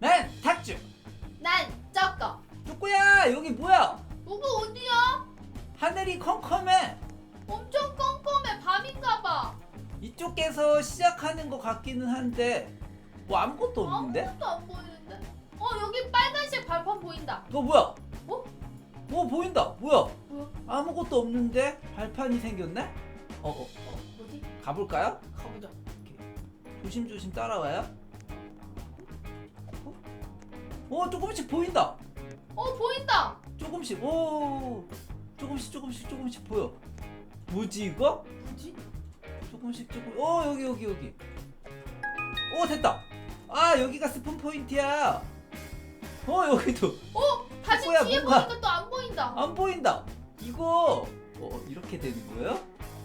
난 탁주. 난 저거. 쭈꾸야 여기 뭐야? 여기 어디야? 하늘이 컴컴해. 엄청 껌껌해 밤인가봐. 이쪽에서 시작하는 것 같기는 한데 뭐 아무것도 없는데? 아무것도 안 보이는데. 어 여기 빨간색 발판 보인다. 이거 뭐야? 어? 뭐 보인다. 뭐야? 뭐야? 아무것도 없는데 발판이 생겼네? 어, 어. 어 뭐지? 가볼까요? 가보자. 조심조심 따라와요. 어? 오 조금씩 보인다. 어 보인다. 조금씩. 오 조금씩 조금씩 조금씩 보여. 뭐지 이거? 뭐지? 조금씩 조금. 어 여기 여기 여기. 오 됐다. 아 여기가 스폰 포인트야. 어 여기도 어 다시 뭐야, 뒤에 뭔가- 보니까 또 안 보인다. 안 보인다. 이거 어 이렇게 되는 거예요?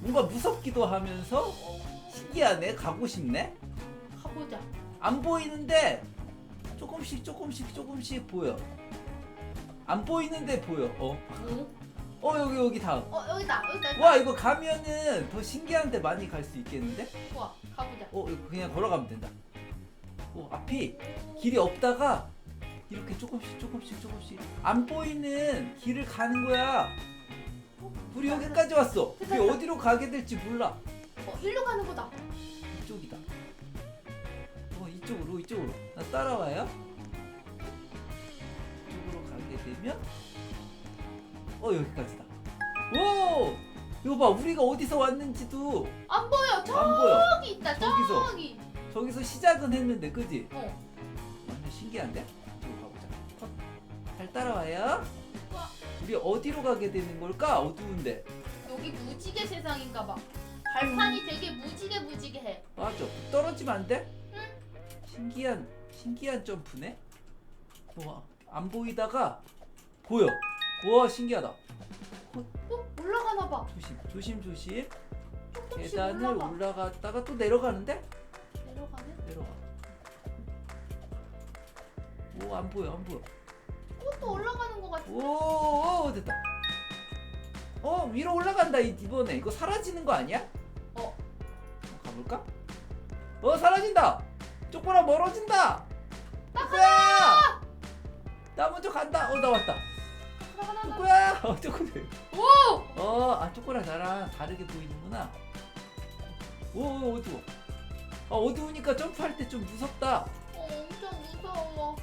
뭔가 무섭기도 하면서 어, 신기하네. 가고 싶네. 가보자. 안 보이는데 조금씩 조금씩 조금씩 보여. 안 보이는데 보여. 어. 응? 어 여기 여기 다음. 어 여기다 여기다. 와 이거 가면은 더 신기한 데 많이 갈 수 있겠는데? 좋아 가보자. 어 이거 그냥 걸어가면 된다. 어 앞이 길이 없다가 이렇게 조금씩 조금씩 조금씩 안 보이는 길을 가는 거야. 우리 여기까지 왔어. 우리 어디로 가게 될지 몰라. 어 일로 가는 거다. 어 이쪽으로 이쪽으로. 나 따라와요. 이쪽으로 가게 되면 어 여기까지다. 오 이거 봐 우리가 어디서 왔는지도 안 보여. 안 보여. 저기 있다. 저기서. 저기. 저기서 시작은 했는데 그지? 어. 완전 신기한데? 이쪽으로 가보자. 컷. 잘 따라와요. 와. 우리 어디로 가게 되는 걸까? 어두운데. 여기 무지개 세상인가 봐. 발판이 되게 무지개 무지개해. 맞아. 떨어지면 안 돼? 응. 신기한 신기한 점프네. 와, 안 보이다가 보여. 와 신기하다. 어 올라가나 봐. 조심 조심 조심. 조금씩 계단을 올라가. 올라갔다가 또 내려가는데? 내려가네. 내려가. 오 안 보여 안 보여. 그것도 올라가는 것 같아. 오, 오 됐다. 어 위로 올라간다 이- 이번에 이거 사라지는 거 아니야? 어. 가볼까? 어 사라진다. 쪼꼬라 멀어진다. 나 쪼꼬야. 나 먼저 간다. 어 나 왔다. 쪼꼬야. 어 쪼꼬네. 오! 어 아 쪼꼬라 나랑 다르게 보이는구나. 오 오, 어두워. 아 어두우니까 점프할 때 좀 무섭다. 어, 엄청 무서워.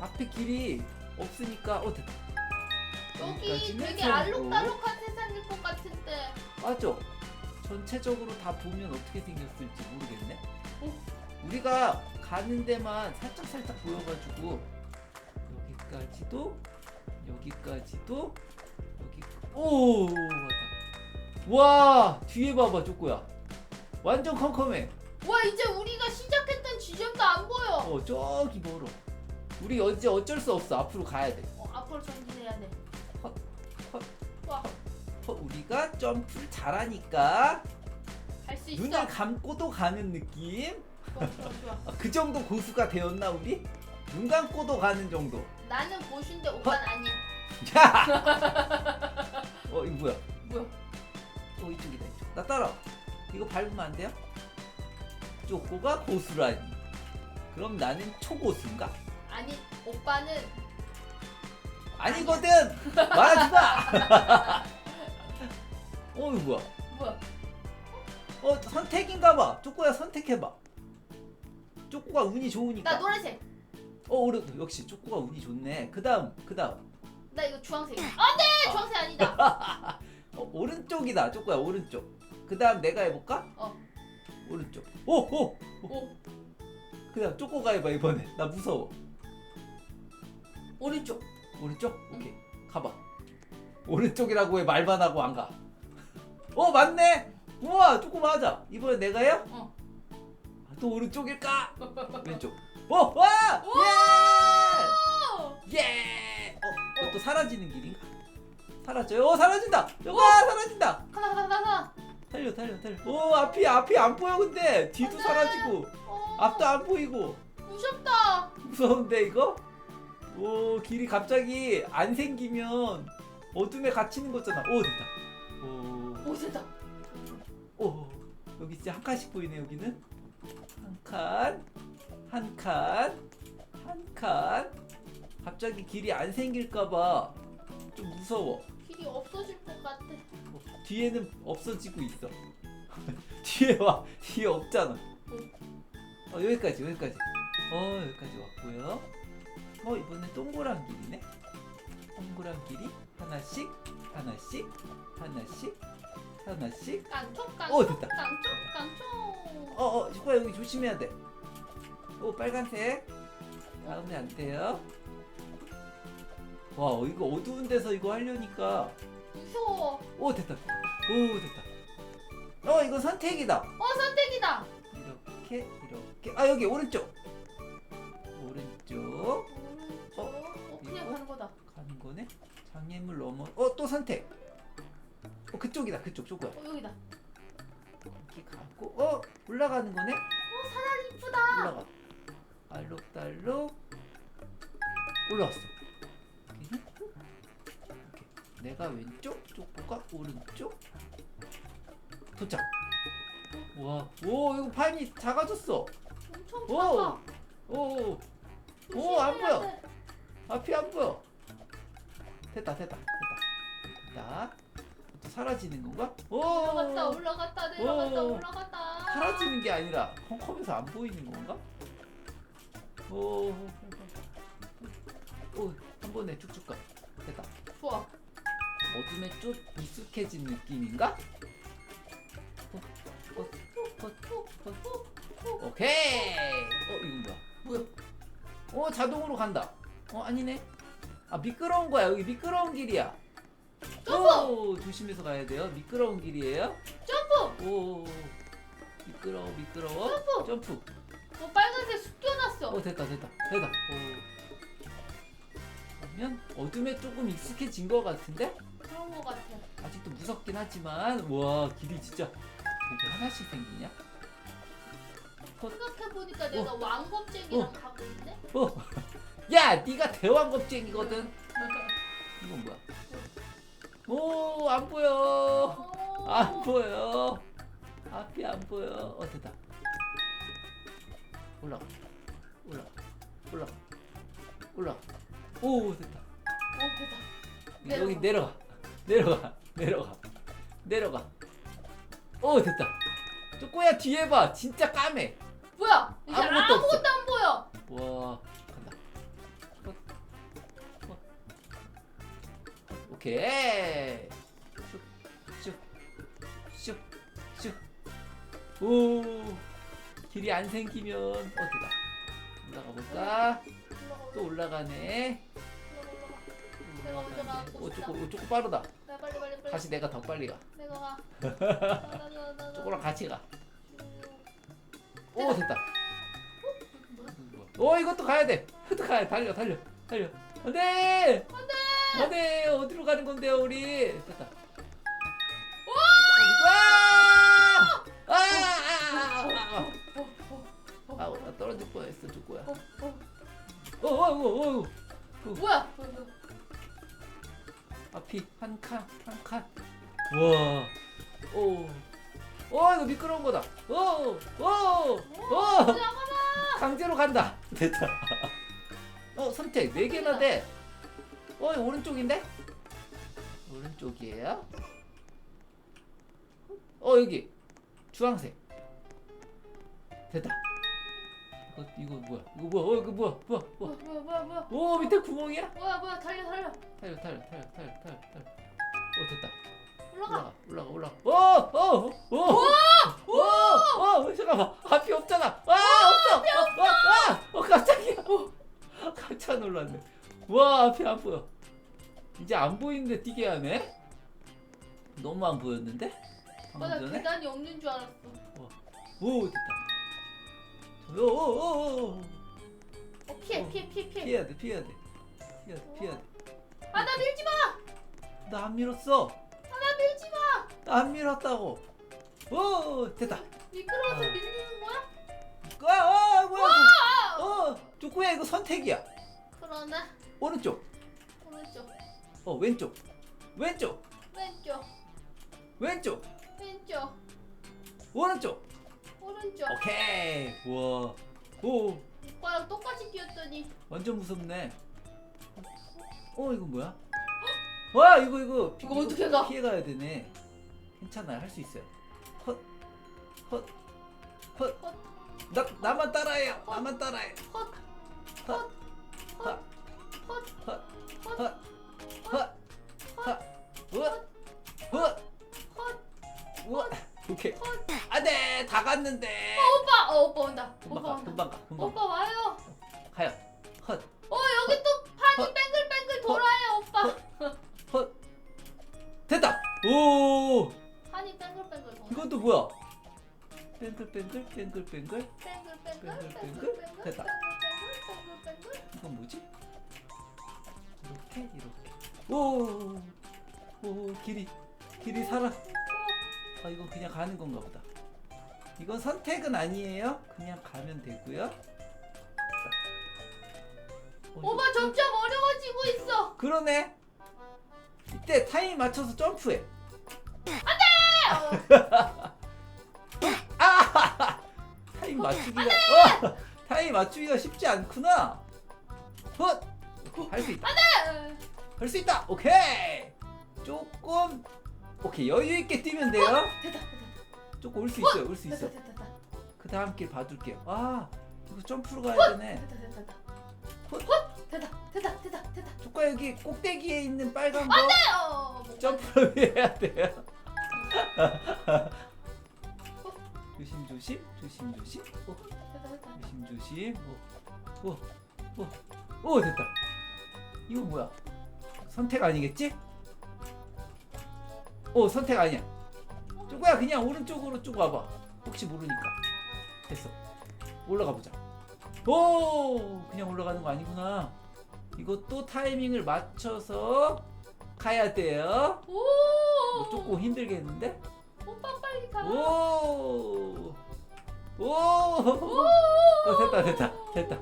앞에 길이 없으니까 어 됐다. 여기 여기까지는 되게. 알록달록한 세상일 것 같은데. 맞죠? 전체적으로 다 보면 어떻게 생겼을지 모르겠네. 어? 우리가 가는 데만 살짝 살짝 보여가지고 여기까지도 여기까지도 여기 오 왔다. 와 뒤에 봐봐 쪼꼬야. 완전 컴컴해. 와 이제 우리가 시작했던 지점도 안 보여. 어 저기 멀어. 우리 이제 어쩔 수 없어. 앞으로 가야 돼. 어, 앞으로 전진해야 돼. 헛, 헛. 와, 어, 우리가 점프를 잘하니까 할 수 있어. 눈을 감고도 가는 느낌. 좋아, 좋아, 좋아. 아, 그 정도 고수가 되었나 우리? 눈 감고도 가는 정도. 나는 보신데 오빠는 아니야. 어 이거 뭐야? 뭐야? 어 이쪽이다 이쪽. 나 따라. 이거 밟으면 안 돼요? 쪼꼬가 고수라니. 그럼 나는 초고수인가? 아니, 오빠는 아니거든. 말하지 마. 어 이거 뭐야? 뭐야? 어 선택인가 봐. 쪼꼬야 선택해봐. 쪼꼬가 운이 좋으니까. 나 노란색. 어 오른 역시 쪼꼬가 운이 좋네. 그다음 그다음. 나 이거 주황색. 안돼, 주황색 아니다. 어, 오른쪽이다 쪼꼬야 오른쪽 그 다음 내가 해볼까? 어. 오른쪽 오 오 오, 그 다음 쪼꼬가 해봐 이번에 나 무서워 오른쪽. 오른쪽? 오케이 가봐 오른쪽이라고 해 말만 하고 안 가 어 맞네 우와 쪼꼬 맞아 이번에 내가 해요? 어. 아, 또 오른쪽일까? 왼쪽 오와 오! 예! 예! 어, 어, 또 사라지는 길인가? 사라져요 어 사라진다 쪼꼬야 사라진다 하나, 하나, 하나. 달려 달려 달려 오 앞이 앞이 안 보여 근데 뒤도 안 돼. 사라지고 어, 앞도 안 보이고 무섭다. 무서운데 이거? 오 길이 갑자기 안 생기면 어둠에 갇히는 거잖아 오 됐다 오, 됐다. 오, 오 여기 진짜 한 칸씩 보이네 여기는 한 칸 한 칸 한 칸. 갑자기 길이 안 생길까봐 좀 무서워. 길이 없어질 것 같아. 뭐, 뒤에는 없어지고 있어. 뒤에 와 뒤에 없잖아. 어 여기까지 여기까지. 어 여기까지 왔고요. 어 이번엔 동그란 길이네. 동그란 길이 하나씩 하나씩 하나씩 하나씩. 깡총 오, 깡총 됐다. 깡총 깡총. 어어 슈퍼 여기 조심해야 돼. 오 빨간색. 다음에 안 돼요. 와 이거 어두운 데서 이거 하려니까 무서워. 오 됐다. 오 됐다. 어 이거 선택이다. 어 선택이다. 이렇게 이렇게 아 여기 오른쪽 오른쪽 오른쪽. 어? 어, 그냥 이거? 가는 거다. 가는 거네 장애물 넘어 어 또 선택 어 그쪽이다 그쪽 저거야 어 여기다. 이렇게 가고 어 올라가는 거네 어 사다리 이쁘다. 올라가 알록달록 올라왔어? 이렇게 내가 왼쪽 쪼꼬가 오른쪽 도착 와오 이거 판이 작아졌어 엄청 오! 작아. 오 오, 조심해야 안 보여. 돼. 앞이 안 보여. 됐다. 됐다. 또 사라지는 건가? 오! 올라갔다 올라갔다 내려갔다 오. 올라갔다. 사라지는 게 아니라 컴컴해서 안 보이는 건가? 오, 오, 한 번에 쭉쭉 가. 됐다. 좋아. 어둠에 좀 익숙해진 느낌인가? 어, 어, 어, 어. 오케이. 어, 이건 뭐야? 뭐야? 어, 자동으로 간다. 어, 아니네. 아, 미끄러운 거야. 여기 미끄러운 길이야. 오, 조심해서 가야 돼요. 미끄러운 길이에요. 점프. 오, 미끄러워, 미끄러워. 점프. 점프. 어 빨간색 숙여놨어. 어, 됐다, 됐다, 됐다. 오. 그러면 어둠에 조금 익숙해진 것 같은데? 그런 거 같아. 아직도 무섭긴 하지만, 와, 길이 진짜 이렇게 하나씩 생기냐? 생각해 보니까 내가 왕겁쟁이랑 가고 있네. 어, 야, 네가 대왕 겁쟁이거든. 이건 뭐야? 오, 안 보여. 어. 안 보여. 앞이 안 보여. 어, 됐다. 올라가. 올라가. 올라가. 올라가. 오, 됐다. 어 됐다. 여기 내려가. 내려가. 내려가. 내려가. 오, 됐다. 쪼꼬야 뒤에 봐. 진짜 까매. 뭐야? 아무것도 아무것도. 안 보여. 와, 오케이. 슉, 슉, 슉, 슉. 오, 길이 안 생기면 어디가? 올라가 볼까? 또 올라가네. 또 내가 먼저. 가고 오, 싶다. 조금, 오, 조금 빠르다. 나 빨리 빨리 빨리. 다시 내가 더 빨리 가. 내가 가. 나, 나, 나, 나, 조금랑 같이 가. 나. 오, 됐다. 뭐야? 오 이것도 가야 돼. 이것도 가야 돼. 달려 달려 달려. 안돼. 안돼. 안돼. 어디로 가는 건데요 우리? 됐다. 와! 아! 아! 아! 아! 어, 어, 어, 아! 아! 나 떨어질 뻔했어 조코야. 어, 어. 어, 어, 어, 어. 뭐야? 어, 어. 앞이 한 칸, 한 칸. 와. 오. 어, 이거 미끄러운 거다. 오, 오, 오. 강제로 간다. 됐다. 어 선택 네 개나 돼. 어 오른쪽인데? 오른쪽이에요? 어 여기 주황색. 됐다. 이거 이거 뭐야? 이거 뭐야? 어 이거 뭐야? 뭐야? 뭐야? 뭐야 뭐야 뭐야? 오 밑에 구멍이야? 뭐야 뭐야 달려 달려. 달려 달려 달려 달려 달려 달려. 어 됐다. 올라가. 올라가 올라가. 오오오오오오 잠깐만 앞이 없잖아. 아 없어. 어, 어, 아, 어 깜짝이야. 어, 깜짝 놀랐네. 와 앞이 안 보여. 이제 안 보이는데 뛰게 하네. 너무 안 보였는데? 맞아 방금 전에? 계단이 없는 줄 알았어. 오 됐다. 오오오오 어 피해 어. 피해 피해 피해. 피해야 돼 피해야 돼 피해야 돼 피해야 돼. 아나 밀지 마. 나안 밀었어. 나 밀지 마. 나 안 밀었다고. 오 됐다. 미끄러워서 아. 밀리는 거야? 아, 어, 뭐야? 아! 어, 쪼꼬야 이거 선택이야. 그러네. 오른쪽, 오른쪽, 어 왼쪽, 왼쪽, 왼쪽, 왼쪽, 왼쪽, 오른쪽. 오른쪽. 오케이. 우와. 오. 오빠랑 똑같이 뛰었더니 완전 무섭네. 어 이거 뭐야? 와 이거 이거 이거 어떻게 가? 피해 가야 되네. 괜찮아요 할 수 있어요. 헛, 헛, 헛. 헛. 나 나만 따라해요. 나만 따라해. 헛, 헛, 헛, 헛, 금방 오빠 가. 금방 오빠 와요. 가요. 헛, 어 여기 또 판이 헛. 뱅글뱅글 돌아요 오빠. 헛. 됐다. 오. 판이 뱅글뱅글 돌아. 이건 또 뭐야? 뱅글뱅글 뱅글뱅글 뱅글뱅글 뱅글, 뱅글 뱅글 뱅글. 됐다. 뱅글뱅글. 이건 뭐지? 이렇게 이렇게 오, 오 길이 길이 살아 아 이건 그냥 가는 건가 보다 이건 선택은 아니에요. 그냥 가면 되고요. 어, 오빠 점점 어려워지고 있어. 그러네. 이때 타임 맞춰서 점프해. 어, 아! 타임 맞추기가 어, 타임 맞추기가 쉽지 않구나. 헛 할수 있다. 네. 할수 있다. 오케이. 조금 오케이. 여유 있게 뛰면 돼요. 됐다 조금 올 수 있어요. 올수 됐다 있어. 됐다 됐다 그 다음 길 봐둘게요. 아 이거 점프로 가야 되네. 됐다 됐다 됐다. 헛. 헛 됐다 됐다 됐다 됐다. 조카 여기 꼭대기에 있는 빨간 거 어, 뭐, 점프로 해야 돼요. 조심 조심 조심 조심. 오, 됐다 됐다. 조심 조심. 오, 오, 오, 오 됐다. 이거 뭐야? 선택 아니겠지? 오 선택 아니야. 쪼거야 그냥 오른쪽으로 쭉 와봐. 혹시 모르니까. 됐어. 올라가 보자. 오 그냥 올라가는 거 아니구나. 이것도 타이밍을 맞춰서 가야 돼요. 오. 이거 조금 힘들겠는데? 오빠 빨리 가. 오. 오. 오. 어, 됐다, 됐다, 됐다.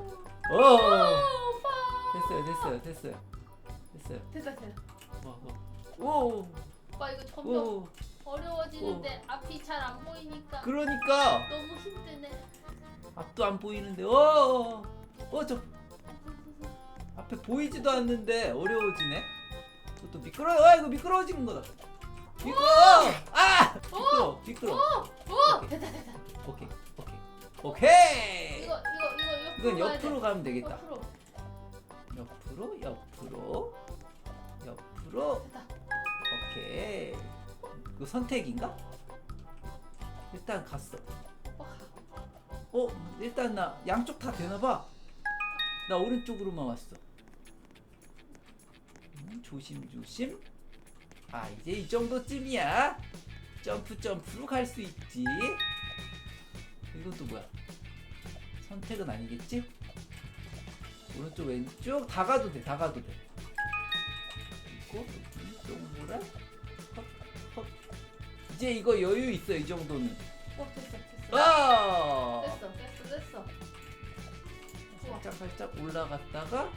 오. 오빠. 됐어요, 됐어요, 됐어요. 됐어요. 됐다 됐다. 와, 와. 오. 오빠 이거 점점 오. 어려워지는데 앞이 잘 안 보이니까 그러니까 너무 힘드네. 앞도 안 보이는데. 어. 어, 저 앞에 보이지도 않는데 어려워지네. 또 미끄러. 워 아, 이거 미끄러워지는 거다. 미끄러. 아! 미끄러. 미끄러. 오 됐다 됐다. 오케이. 오케이. 오케이. 이거 이거 이거 옆으로 이건 가야 옆으로 돼. 가면 되겠다. 옆으로. 옆으로, 옆으로, 옆으로. 됐다. 오케이. 그 선택인가? 일단 갔어. 어, 일단 나 양쪽 다 되나 봐. 나 오른쪽으로만 왔어. 음, 조심 조심. 아, 이제 이 정도쯤이야. 점프 점프로 갈 수 있지. 이건 또 뭐야? 선택은 아니겠지? 오른쪽 왼쪽 다 가도 돼. 다 가도 돼. 그리고 헛. 이제 이거 여유 있어 이 정도는. 어 됐어 됐어. 아! 됐어 됐어 됐어. 좋아. 살짝 살짝 올라갔다가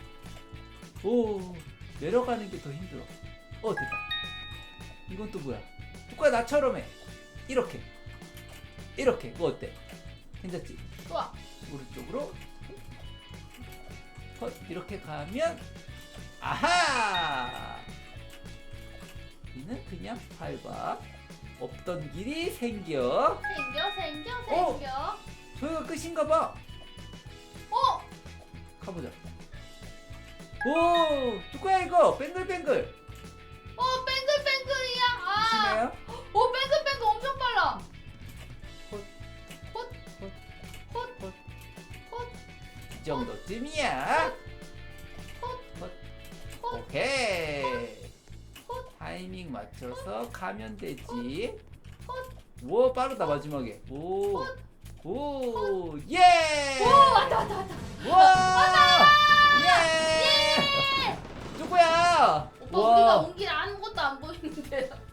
오 내려가는 게 더 힘들어. 어 됐다. 이건 또 뭐야? 똑같 나처럼 해. 이렇게 이렇게 뭐 어때? 괜찮지? 좋아. 오른쪽으로 컷 이렇게 가면 아하 이는 그냥 밟아 없던 길이 생겨 생겨 생겨 어. 생겨. 저희가 끝인가 봐 어. 가보자 오 누구야 이거 뱅글뱅글 어 뱅글뱅글이야. 아. 오 뱅글뱅글 엄청 빨라. 헛. 헛. 헛. 헛. 헛. 이 정도쯤이야 헛. 헛. 헛. 오케이 헛. 타이밍 맞춰서 가면 되지 헛. 오 빠르다 마지막에 오 헛. 오, 예! 오 왔다 왔다 왔다.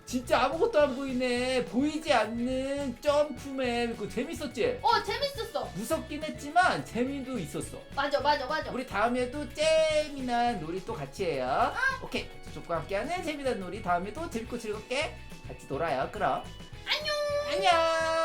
진짜 아무것도 안 보이네. 보이지 않는 점프맨. 그거 재밌었지? 어 재밌었어. 무섭긴 했지만 재미도 있었어. 맞아 맞아 맞아. 우리 다음에도 재미난 놀이 또 같이 해요. 오케이. 조과 함께하는 재미난 놀이 다음에도 재밌고 즐겁게 같이 놀아요. 그럼 안녕. 안녕.